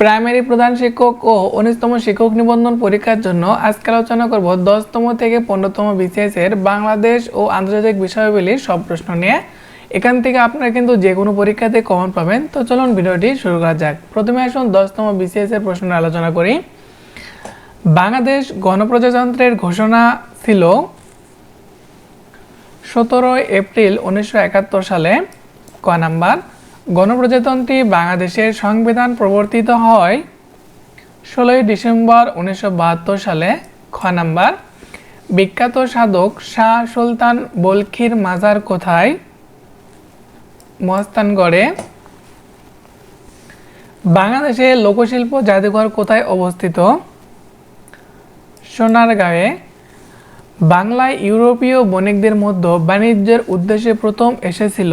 Primary প্রধান শিক্ষক ও উনিশতম শিক্ষক নিবন্ধন পরীক্ষার জন্য আজকে আলোচনা করব দশতম থেকে পনেরোতম বিসিএস এর বাংলাদেশ ও আন্তর্জাতিক বিষয়াবলীর সব প্রশ্ন নিয়ে। এখান থেকে আপনারা কিন্তু যে কোনো পরীক্ষাতে কমন পাবেন। তো চলুন ভিডিওটি শুরু করা যাক। প্রথমে আসুন দশতম বিসিএস এর প্রশ্ন আলোচনা করি। বাংলাদেশ গণপ্রজাতন্ত্রের ঘোষণা ছিল সতেরোই এপ্রিল উনিশশো একাত্তর সালে। ক নাম্বার? গণপ্রজাতন্ত্রী বাংলাদেশের সংবিধান প্রবর্তিত হয় ষোলোই ডিসেম্বর উনিশশো বাহাত্তর সালে, খ নাম্বার। বিখ্যাত সাধক শাহ সুলতান বলখির মাজার কোথায়? মহস্তানগড়ে বাংলাদেশে লোকশিল্প জাদুঘর কোথায় অবস্থিত? সোনারগাঁয়ে বাংলায় ইউরোপীয় বণিকদের মধ্যে বাণিজ্যের উদ্দেশ্যে প্রথম এসেছিল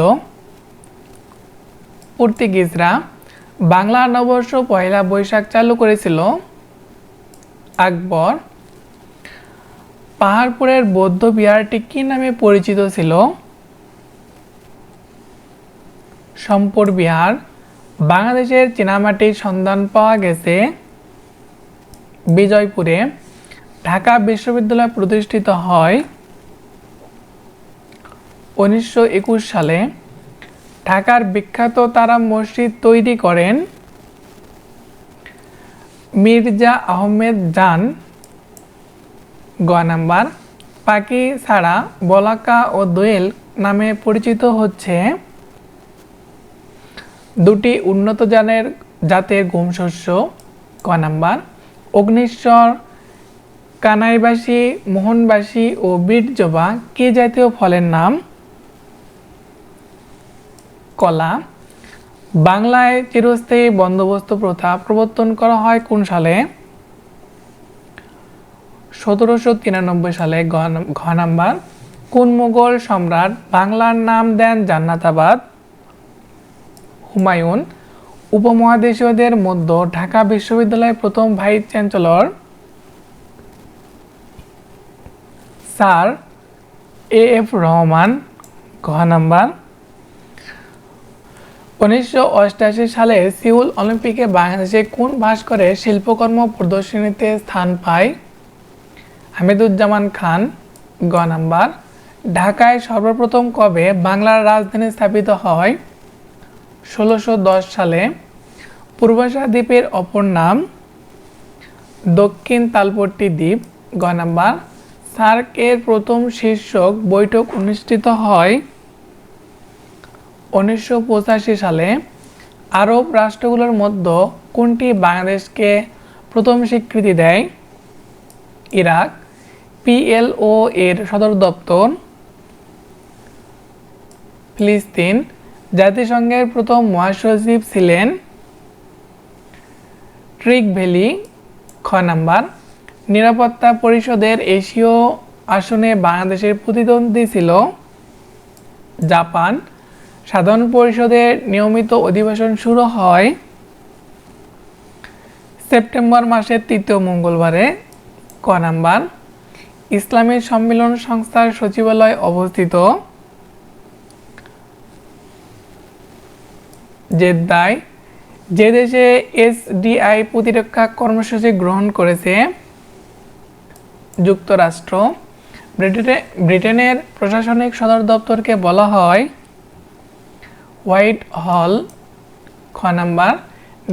পর্তুগিজরা বাংলা নববর্ষ পয়লা বৈশাখ চালু করেছিল। আকবর পাহাড়পুরের বৌদ্ধ বিহারটি কি নামে পরিচিত ছিল? সম্পর বিহার, বাংলাদেশের চীনামাটির সন্ধান পাওয়া গেছে। বিজয়পুরে ঢাকা বিশ্ববিদ্যালয় প্রতিষ্ঠিত হয়। উনিশশো একুশ সালে ঢাকার বিখ্যাত তারা মসজিদ তৈরি করেন মির্জা আহমেদ জান গ নাম্বার। পাখি ছাড়া বলাকা ও দোয়েল নামে পরিচিত হচ্ছে। দুটি উন্নত জানের জাতের গম শস্য ক নাম্বার। অগ্নিশ্বর, কানাইবাসী, মোহনবাসী ও বীরজবা, কি জাতীয় ফলের নাম? কলা, বাংলায় চিরস্থায়ী বন্দোবস্ত প্রথা প্রবর্তন করা হয় কোন সালে? সতেরোশো তিরানব্বই সালে ঘ নাম্বার, কোন মুঘল সম্রাট বাংলার নাম দেন জান্নাতাবাদ? হুমায়ুন, উপমহাদেশীয়দের মধ্যে ঢাকা বিশ্ববিদ্যালয়ের প্রথম vice chancellor? Sir, A F Rahman, ঘ নাম্বার উনিশশো সালে সিউল অলিম্পিকে বাংলাদেশে কোন ভাস্করে শিল্পকর্ম প্রদর্শনীতে স্থান পায়? হামিদুজ্জামান খান, গ নাম্বার। ঢাকায় সর্বপ্রথম কবে বাংলার রাজধানী স্থাপিত হয়? ষোলোশো সালে। পূর্বাশা দ্বীপের অপর নাম। দক্ষিণ তালপট্টি দ্বীপ, গ নাম্বার। সার্কের প্রথম শীর্ষক বৈঠক অনুষ্ঠিত হয় উনিশশো পঁচাশি সালে আরব রাষ্ট্রগুলোর মধ্যে কোনটি বাংলাদেশকে প্রথম স্বীকৃতি দেয়? ইরাক পিএলও এর সদর দপ্তর, ফিলিস্তিন, জাতিসংঘের প্রথম মহাসচিব ছিলেন ট্রিক ভ্যালি, খ নাম্বার, নিরাপত্তা পরিষদের এশীয় আসনে বাংলাদেশের প্রতিদ্বন্দ্বী ছিল জাপান সাধারণ পরিষদের নিয়মিত অধিবেশন শুরু হয় সেপ্টেম্বর মাসের তৃতীয় মঙ্গলবারে। ক নাম্বার, ইসলামী সম্মেলন সংস্থার সচিবালয় অবস্থিত জেদ্দায়। যে দেশে এসডিআই প্রতিরক্ষা কর্মসূচি গ্রহণ করেছে, যুক্তরাষ্ট্র। ব্রিটেনে, ব্রিটেনের প্রশাসনিক সদর দপ্তরকে বলা হয় হোয়াইট হল, খ নাম্বার,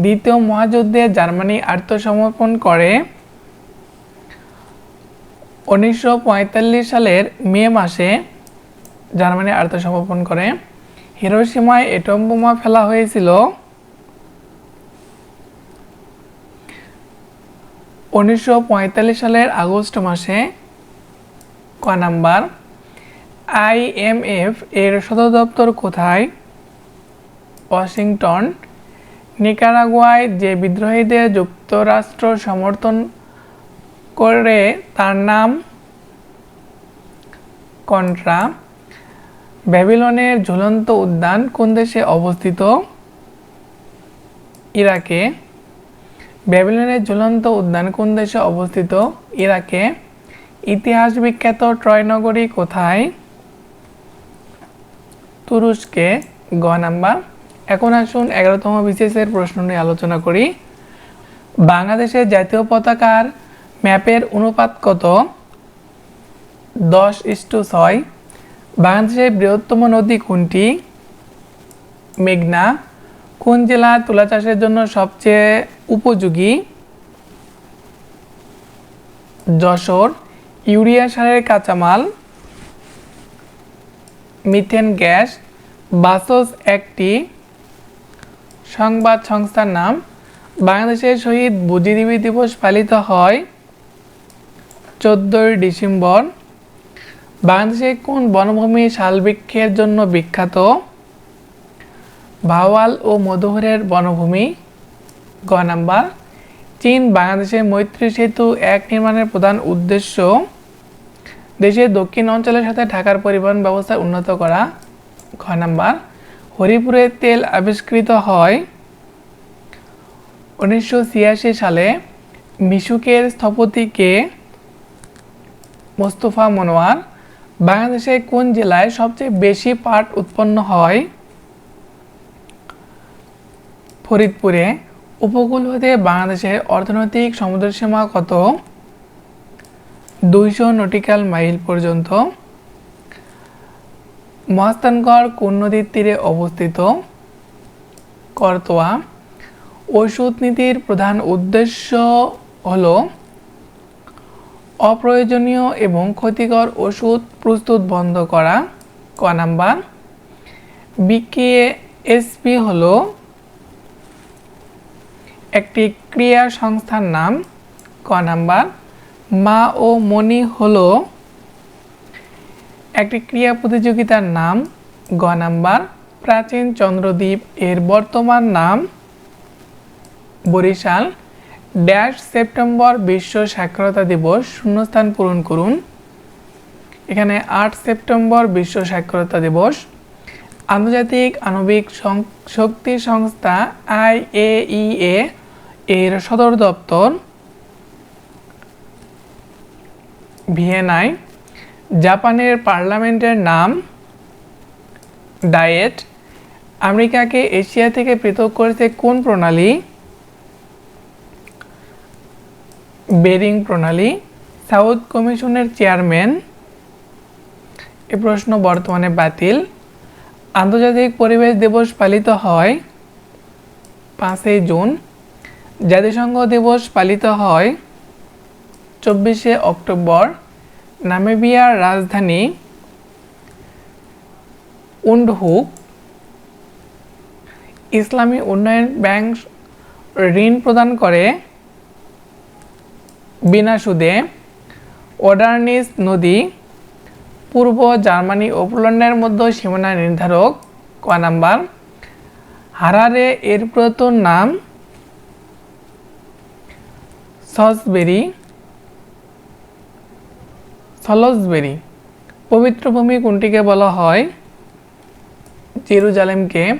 দ্বিতীয় মহাযুদ্ধে জার্মানি আত্মসমর্পণ করে উনিশশো পঁয়তাল্লিশ সালের মে মাসে জার্মানি আত্মসমর্পণ করে। হিরোসীমায় এটম বোমা ফেলা হয়েছিল। উনিশশো পঁয়তাল্লিশ সালের আগস্ট মাসে, ক নাম্বার আইএমএফ এর সদর দপ্তর কোথায়? ওয়াশিংটন, নিকারাগুয়ায় যে বিদ্রোহীদের যুক্তরাষ্ট্র সমর্থন করে তার নাম কন্ট্রা ব্যাবিলনের ঝুলন্ত উদ্যান কোন দেশে অবস্থিত? ইরাকে। ব্যাবিলনের ঝুলন্ত উদ্যান কোন দেশে অবস্থিত? ইরাকে। ইতিহাস বিখ্যাত ট্রয় নগরী কোথায়? তুরস্কে। গ নাম্বার। এখন আসুন এগারোতম বিসিএস এর প্রশ্ন নিয়ে আলোচনা করি। বাংলাদেশের জাতীয় পতাকার ম্যাপের অনুপাত কত? দশ ইস্টু ছয়। বাংলাদেশের বৃহত্তম নদী কোনটি? মেঘনা। কোন জেলা তুলা চাষের জন্য সবচেয়ে উপযোগী? যশোর। ইউরিয়া সারের কাঁচামাল। Methane gas. বাসস একটি। সংবাদ সংস্থার নাম, বাংলাদেশের শহীদ বুদ্ধিজীবী দিবস পালিত হয় চোদ্দোই ডিসেম্বর। বাংলাদেশে কোন বনভূমি শালবৃক্ষের জন্য বিখ্যাত? ভাওয়াল ও মধুহরের বনভূমি। গ নাম্বার, চীন বাংলাদেশের মৈত্রী সেতু এক নির্মাণের প্রধান উদ্দেশ্য। দেশের দক্ষিণ অঞ্চলের সাথে ঢাকার পরিবহন ব্যবস্থা উন্নত করা। খ নাম্বার হরিপুরের তেল আবিষ্কৃত হয় উনিশশো ছিয়াশি সালে মিশুকের স্থপতিকে মোস্তফা মনোয়ার। বাংলাদেশের কোন জেলায় সবচেয়ে বেশি পাট উৎপন্ন হয়? ফরিদপুরে। উপকূল হতে বাংলাদেশের অর্থনৈতিক সমুদ্রসীমা কত? দুইশো নটিক্যাল মাইল পর্যন্ত। মহাস্থানগড় কোন নদীর তীরে অবস্থিত? করতোয়া। ওষুধ নীতির প্রধান উদ্দেশ্য হল অপ্রয়োজনীয় এবং ক্ষতিকর ওষুধ প্রস্তুত বন্ধ করা। ক নাম্বার। বিকেএসপি হল একটি ক্রিয়া সংস্থার নাম। ক নাম্বার। মা ও মণি হল একটি ক্রিয়া প্রতিযোগিতার নাম গ নাম্বার, প্রাচীন চন্দ্রদ্বীপ। এর বর্তমান নাম বরিশাল। ড্যাশ সেপ্টেম্বর বিশ্ব সাক্ষরতা দিবস, শূন্যস্থান পূরণ করুন। এখানে আট সেপ্টেম্বর বিশ্ব সাক্ষরতা দিবস। আন্তর্জাতিক আণবিক শক্তি সংস্থা আইএইএ এর সদর দপ্তর ভিয়েনায়। জাপানের পার্লামেন্টের নাম, ডায়েট, আমেরিকাকে এশিয়া থেকে পৃথক করেছে কোন প্রণালী? বেরিং প্রণালী, সাউথ কমিশনের চেয়ারম্যান, এ প্রশ্ন বর্তমানে বাতিল। আন্তর্জাতিক পরিবেশ দিবস পালিত হয় পাঁচই জুন। জাতিসংঘ দিবস পালিত হয় চব্বিশে অক্টোবর। নামিবিয়ার রাজধানী উন্ডহুক ইসলামী উন্নয়ন ব্যাংক ঋণ প্রদান করে বিনা সুদে ওডার্নিস নদী, পূর্ব জার্মানি ও পোল্যান্ডের মধ্যে সীমানা নির্ধারক ক নাম্বার? হারারে এর পুরাতন নাম সসবেরি। সলসবেরি পবিত্র ভূমি কোনটিকে বলা হয়? জেরুজালেমকে।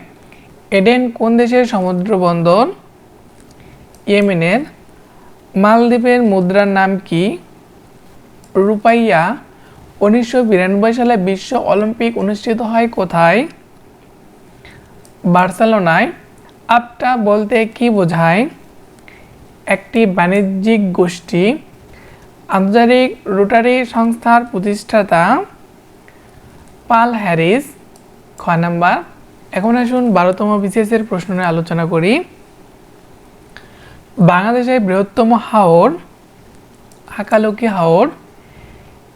এডেন কোন দেশের সমুদ্র বন্দর? ইয়েমেনের। মালদ্বীপের মুদ্রার নাম কি? রূপাইয়া। উনিশশো বিরানব্বই সালে বিশ্ব অলিম্পিক অনুষ্ঠিত হয় কোথায়? বার্সেলোনায়। আপটা বলতে কি বোঝায়? একটি বাণিজ্যিক গোষ্ঠী। আন্তর্জাতিক রোটারি সংস্থার প্রতিষ্ঠাতা পাল হ্যারিস খ নাম্বার। এখন আসুন বারোতম বিসিএসের প্রশ্ন নিয়ে আলোচনা করি। বাংলাদেশের বৃহত্তম হাওর হাকালুকি হাওর,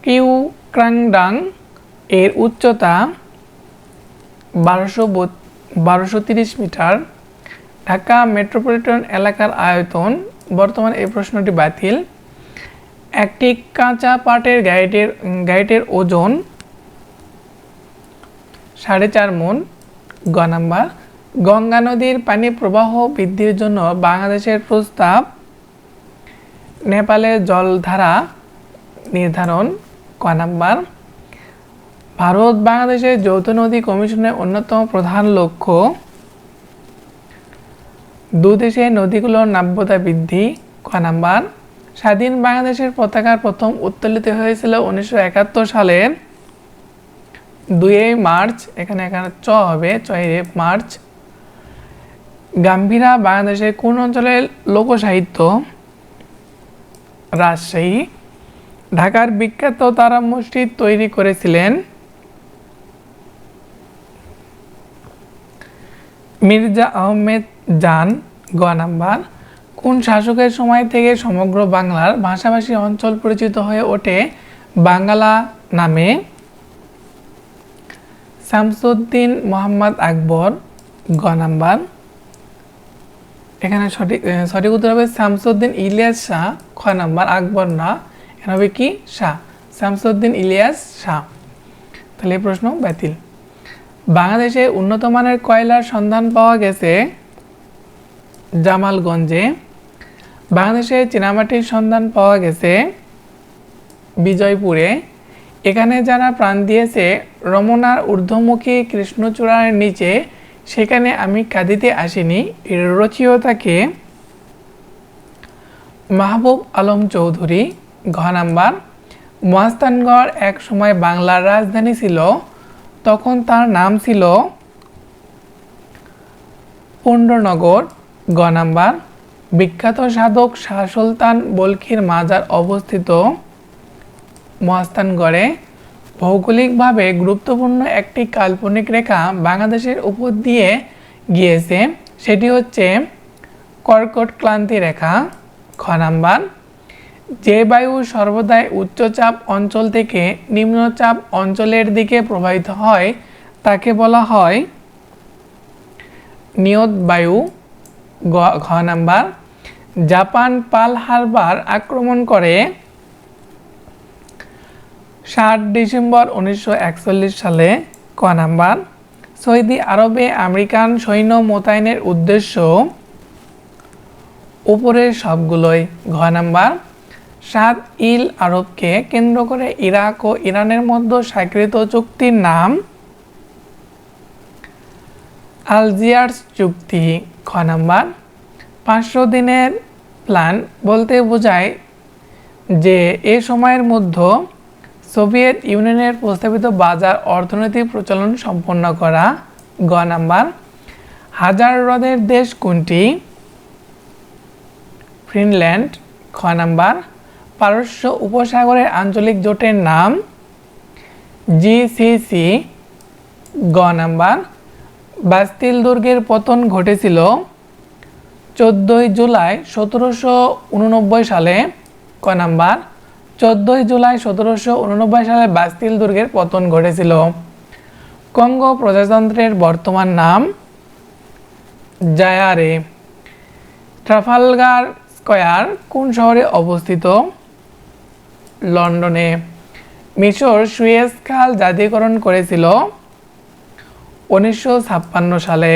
কিউ ক্রাংডাং এর উচ্চতা বারোশো বারোশো তিরিশ মিটার। ঢাকা মেট্রোপলিটন এলাকার আয়তন, বর্তমান এই প্রশ্নটি বাতিল। একটি কাঁচা পাটের গাইডের গাইডের ওজন সাড়ে চার মন, গ নাম্বার। গঙ্গা নদীর পানি প্রবাহ বৃদ্ধির জন্য বাংলাদেশের প্রস্তাব, নেপালের জলধারা নির্ধারণ, ক নাম্বার। ভারত বাংলাদেশের যৌথ নদী কমিশনের অন্যতম প্রধান লক্ষ্য, দুদেশের নদীগুলোর নাব্যতা বৃদ্ধি, ক নাম্বার। স্বাধীন বাংলাদেশের পতাকার প্রথম উত্তোলিত হয়েছিল উনিশশো একাত্তর সালের দুই মার্চ, এখানে এখানে চ হবে ছয় মার্চ। গাম্ভীরা বাংলাদেশের কোন অঞ্চলের লোকসাহিত্য? রাজশাহী। ঢাকার বিখ্যাত তারা মসজিদ তৈরি করেছিলেন মির্জা আহমেদ জান গ নাম্বার। কোন শাসকের সময় থেকে সমগ্র বাংলার ভাষাভাষী অঞ্চল পরিচিত হয়ে ওঠে? বাঙ্গালা নামে শামসুদ্দিন মোহাম্মদ আকবর, গ নাম্বার। এখানে সঠিক সঠিক উত্তর হবে শামসুদ্দিন ইলিয়াস শাহ, খ নাম্বার। আকবর না, এখানে হবে কি? শাহ। শামসুদ্দিন ইলিয়াস শাহ। তাহলে প্রশ্ন বাতিল। বাংলাদেশে উন্নত মানের কয়লার সন্ধান পাওয়া গেছে? জামালগঞ্জে। বাংলাদেশে চীনামাটির সন্ধান পাওয়া গেছে বিজয়পুরে। এখানে যারা প্রাণ দিয়েছে, রমনার ঊর্ধ্বমুখী কৃষ্ণচূড়ার নিচে, সেখানে আমি কাঁদিতে আসিনি, এর রচয়িতাকে মাহবুব আলম চৌধুরী, ঘ নাম্বার। মহাস্তানগড় এক সময় বাংলার রাজধানী ছিল, তখন তার নাম ছিল পুণ্ডনগর গ নাম্বার। বিখ্যাত সাধক শাহ সুলতান বলখির মাজার অবস্থিত মহাস্থানগড়ে ভৌগোলিকভাবে গুরুত্বপূর্ণ একটি কাল্পনিক রেখা বাংলাদেশের উপর দিয়ে গিয়েছে। সেটি হচ্ছে কর্কট ক্লান্তি রেখা, খ নাম্বার। যে বায়ু সর্বদাই উচ্চচাপ অঞ্চল থেকে নিম্নচাপ অঞ্চলের দিকে প্রবাহিত হয়, তাকে বলা হয় নিয়ত বায়ু ঘ নাম্বার। জাপান পাল হারবার আক্রমণ করে সাত ডিসেম্বর উনিশশো একচল্লিশ সালে ক নাম্বার। সৌদি আরবে আমেরিকান সৈন্য মোতায়েনের উদ্দেশ্য উপরের সবগুলোই ঘ নাম্বার। সাত ইল আরবকে কেন্দ্র করে ইরাক ও ইরানের মধ্যে স্বাক্ষরিত চুক্তির নাম আলজিয়ার্স চুক্তি খ নাম্বার। পাঁচশো দিনের প্ল্যান বলতে বোঝায় যে এ সময়ের মধ্যে সোভিয়েত ইউনিয়নের প্রস্তাবিত বাজার অর্থনৈতিক প্রচলন সম্পন্ন করা। গ নাম্বার, হাজার হ্রদের দেশ কোনটি? ফিনল্যান্ড। খ নাম্বার, পারস্য উপসাগরের আঞ্চলিক জোটের নাম। জিসিসি গ নাম্বার বাস্তিল দুর্গের পতন ঘটেছিল চোদ্দোই জুলাই সতেরোশো উননব্বই সালে, কয় নাম্বার? চোদ্দোই জুলাই সতেরোশো উননব্বই সালে বাস্তিল দুর্গের পতন ঘটেছিল। কঙ্গো প্রজাতন্ত্রের বর্তমান নাম জায়ারে। ট্রাফালগার স্কয়ার কোন শহরে অবস্থিত? লন্ডনে। মিশর সুয়েজ খাল জাতীয়করণ করেছিল উনিশশো ছাপ্পান্ন সালে।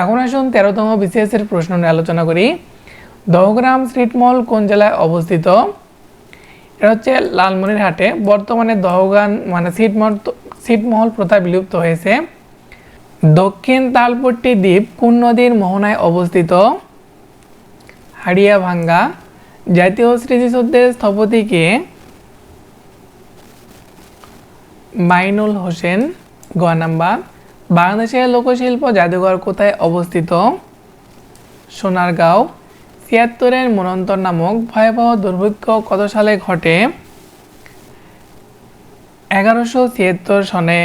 এখন আসুন তেরোতম বিসিএস এর প্রশ্ন নিয়ে আলোচনা করি। দহগ্রাম স্ট্রিট মল কোন জেলায় অবস্থিত? এটা হচ্ছে লালমনিরহাটে। বর্তমানে দহগান মানে ছিটমহল ছিটমহল প্রথা বিলুপ্ত হয়েছে। দক্ষিণ তালপট্টি দ্বীপ কোন নদীর মোহনায় অবস্থিত? হাড়িয়াভাঙ্গা। জাতীয় স্মৃতিসৌধের স্থপতিকে মাইনুল হোসেন। গ নাম্বার। বাংলাদেশের লোকশিল্প জাদুঘর কোথায় অবস্থিত? সোনারগাঁও, ছিয়াত্তরের মনন্তর নামক ভয়াবহ দুর্ভিক্ষ কত সালে ঘটে? এগারোশো ছিয়াত্তর সনে।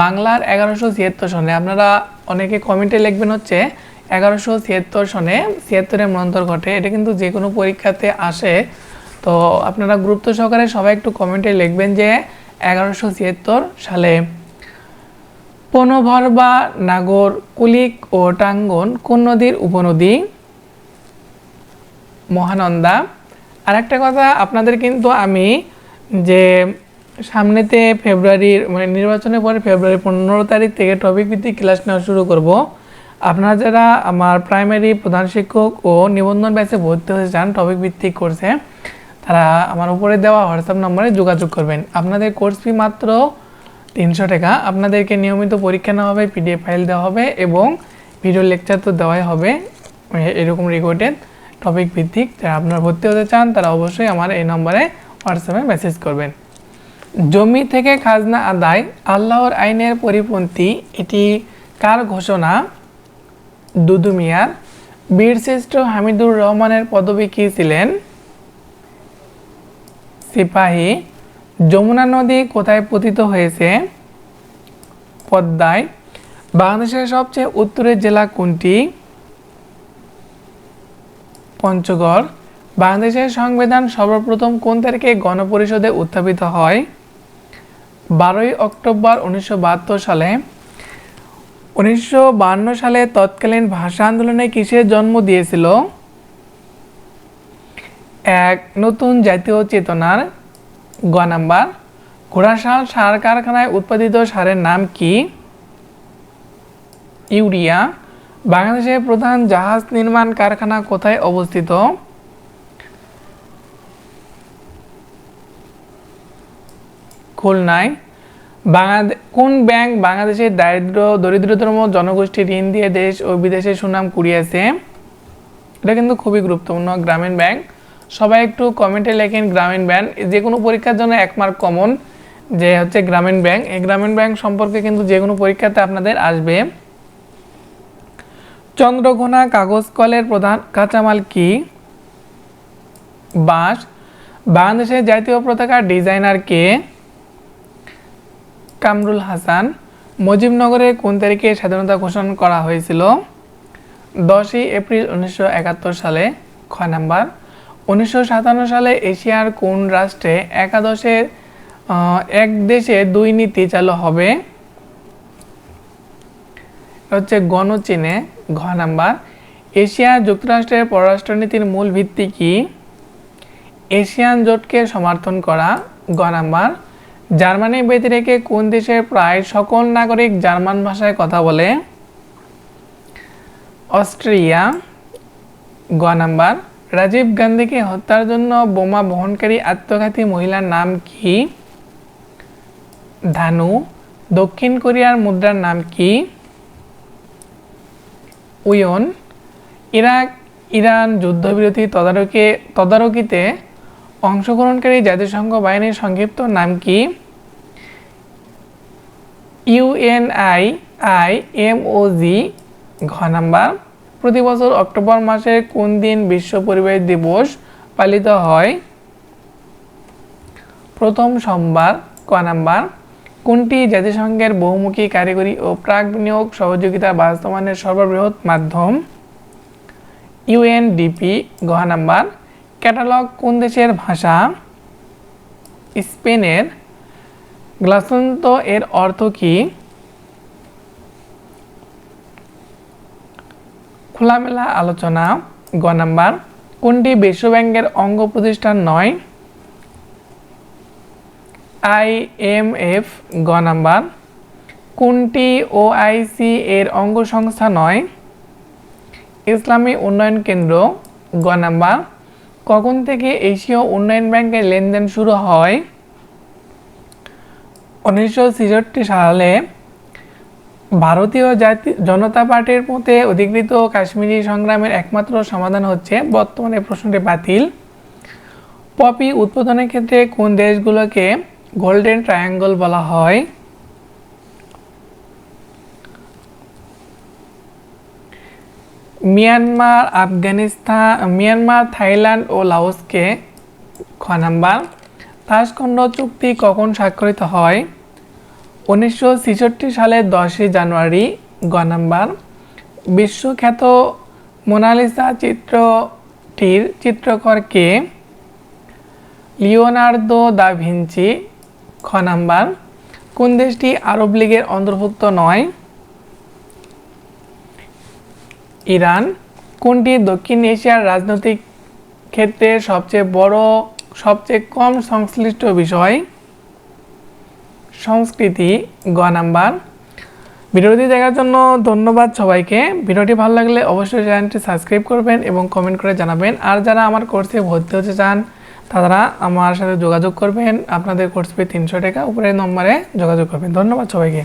বাংলার এগারোশো ছিয়াত্তর সনে, আপনারা অনেকে কমেন্টে লিখবেন হচ্ছে এগারোশো ছিয়াত্তর সনে ছিয়াত্তরের মনন্তর ঘটে, এটা কিন্তু যে কোনো পরীক্ষাতে আসে। তো আপনারা গুরুত্ব সহকারে সবাই একটু কমেন্টে লিখবেন যে এগারোশো ছিয়াত্তর সালে। পনভরবা নাগর, কুলিক ও টাঙ্গন কোন নদীর উপনদী। মহানন্দা। আর একটা কথা আপনাদের কিন্তু আমি যে সামনেতে ফেব্রুয়ারির মানে নির্বাচনের পরে ফেব্রুয়ারি পনেরো তারিখ থেকে টপিক ভিত্তিক ক্লাস নেওয়া শুরু করব। আপনারা যারা আমার প্রাইমারি প্রধান শিক্ষক ও নিবন্ধন ব্যাচে ভর্তি হতে চান টপিক ভিত্তিক কোর্সে তারা আমার উপরে দেওয়া হোয়াটসঅ্যাপ নম্বরে যোগাযোগ করবেন। আপনাদের কোর্স ফি মাত্র তিনশো টাকা। আপনাদেরকে নিয়মিত পরীক্ষা নেওয়া হবে পিডিএফ ফাইল দেওয়া হবে এবং ভিডিও লেকচার তো দেওয়াই হবে এরকম রেকর্ডেড টপিক ভিত্তিক। যারা আপনারা ভর্তি হতে চান, তারা অবশ্যই আমার এই নম্বরে হোয়াটসঅ্যাপে মেসেজ করবেন। জমি থেকে খাজনা আদায়, আল্লাহর আইনের পরিপন্থী, এটি কার ঘোষণা? দুদু মিয়ার। বীরশ্রেষ্ঠ হামিদুর রহমানের পদবী কী ছিলেন? সিপাহী যমুনা নদী কোথায় পতিত হয়েছে? পদ্মায়। বাংলাদেশের সবচেয়ে উত্তরের জেলা কোনটি? পঞ্চগড়। বাংলাদেশের সংবিধান সর্বপ্রথম কোন তারিখে গণপরিষদে উত্থাপিত হয়? বারোই অক্টোবর উনিশশো বাহাত্তর সালে। উনিশশো সালে তৎকালীন ভাষা আন্দোলনে কিসের জন্ম দিয়েছিল? এক, নতুন জাতীয় চেতনার গ নাম্বার। ঘোড়াশাল সার কারখানায় উৎপাদিত সারের নাম কি? ইউরিয়া। বাংলাদেশের প্রধান জাহাজ নির্মাণ কারখানা কোথায় অবস্থিত? খুলনায়। বাংলাদেশ কোন ব্যাংক বাংলাদেশের দারিদ্র, দরিদ্রতম জনগোষ্ঠী ঋণ দিয়ে দেশ ও বিদেশে সুনাম কুড়িয়েছে? এটা কিন্তু খুবই গুরুত্বপূর্ণ। গ্রামীণ ব্যাংক। সবাই একটু কমেন্টে লেখেন গ্রামীণ ব্যাংক। যে কোনো পরীক্ষার জন্য এক মার্ক কমন যে হচ্ছে গ্রামীণ ব্যাংক। এই গ্রামীণ ব্যাংক সম্পর্কে কিন্তু যে কোনো পরীক্ষাতে আপনাদের আসবে। চন্দ্রঘোনা কাগজ কলের প্রধান কাঁচামাল কি? বাঁশ। বাংলাদেশের জাতীয় পতাকার ডিজাইনার কে? কামরুল হাসান। মুজিবনগরে কোন তারিখে স্বাধীনতা ঘোষণা করা হয়েছিল? দশই এপ্রিল উনিশশো একাত্তর সালে। খ নাম্বার। উনিশশো সাতান্ন সালে এশিয়ার কোন রাষ্ট্রে একাদশে এক দেশে দুই নীতি চালু হবে? হচ্ছে গণচীনে, ঘ নাম্বার। এশিয়া যুক্তরাষ্ট্রের পররাষ্ট্রনীতির মূল ভিত্তি কি? এশিয়ান জোটকে সমর্থন করা গ নাম্বার। জার্মানি ব্যতি রেখে কোন দেশের প্রায় সকল নাগরিক জার্মান ভাষায় কথা বলে? অস্ট্রিয়া গ নাম্বার। রাজীব গান্ধীকে হত্যার জন্য বোমা বহনকারী আত্মঘাতী মহিলার নাম কি? ধানু। দক্ষিণ কোরিয়ার মুদ্রার নাম কি? উয়ন। ইরাক, ইরান যুদ্ধবিরতি তদারকি, তদারকিতে অংশগ্রহণকারী জাতিসংঘ বাহিনীর সংক্ষিপ্ত নাম কি? ইউএনআই আই এম জি ঘ নাম্বার। প্রতি বছর অক্টোবর মাসের কোন দিন বিশ্ব পরিবেশ দিবস পালিত হয়? প্রথম সোমবার, ক নাম্বার। কোনটি জাতিসংঘের বহুমুখী কারিগরি ও প্রাক বিনিয়োগ সহযোগিতা বাস্তবায়নের সর্ববৃহৎ মাধ্যম? ইউএনডিপি গ নাম্বার। ক্যাটালগ কোন দেশের ভাষা? স্পেনের। গ্লাসন্ত এর অর্থ কি? খোলামেলা আলোচনা, গ নাম্বার, কোনটি বিশ্বব্যাংকের অঙ্গ প্রতিষ্ঠান নয়? আই এম এফ, গ নাম্বার, কোনটি ওআইসি এর অঙ্গ সংস্থা নয়? ইসলামী উন্নয়ন কেন্দ্র, গ নাম্বার, কখন থেকে এশীয় উন্নয়ন ব্যাংকের লেনদেন শুরু হয়? উনিশশো সালে ভারতীয় জাতি, জনতা পার্টির মতে অধিকৃত কাশ্মীরি সংগ্রামের একমাত্র সমাধান হচ্ছে, বর্তমানে প্রশ্নটি বাতিল। পপি উৎপাদনের ক্ষেত্রে কোন দেশগুলোকে গোল্ডেন ট্রায়াঙ্গল বলা হয়? মিয়ানমার, আফগানিস্তান, মিয়ানমার, থাইল্যান্ড ও লাওসকে খ নাম্বার। তাসখণ্ড চুক্তি কখন স্বাক্ষরিত হয়? উনিশশো সালে দশই জানুয়ারি, গ বিশ্বখ্যাত মোনালিসা চিত্রটির চিত্রকর কে লিওনার্দো দা ভিঞ্চি, খ কোন দেশটি আরব লীগের অন্তর্ভুক্ত নয়? ইরান, কোনটি দক্ষিণ এশিয়ার রাজনৈতিক ক্ষেত্রে সবচেয়ে বড়, সবচেয়ে কম সংশ্লিষ্ট বিষয়? সংস্কৃতি গ নাম্বার। ভিডিওটি দেখার জন্য ধন্যবাদ সবাইকে। ভিডিওটি ভালো লাগলে অবশ্যই চ্যানেলটি সাবস্ক্রাইব করবেন এবং কমেন্ট করে জানাবেন। আর যারা আমার কোর্সে ভর্তি হতে চান, তারা আমার সাথে যোগাযোগ করবেন। আপনাদের কোর্স ফি তিনশো টাকা, উপরের নম্বরে যোগাযোগ করবেন। ধন্যবাদ সবাইকে।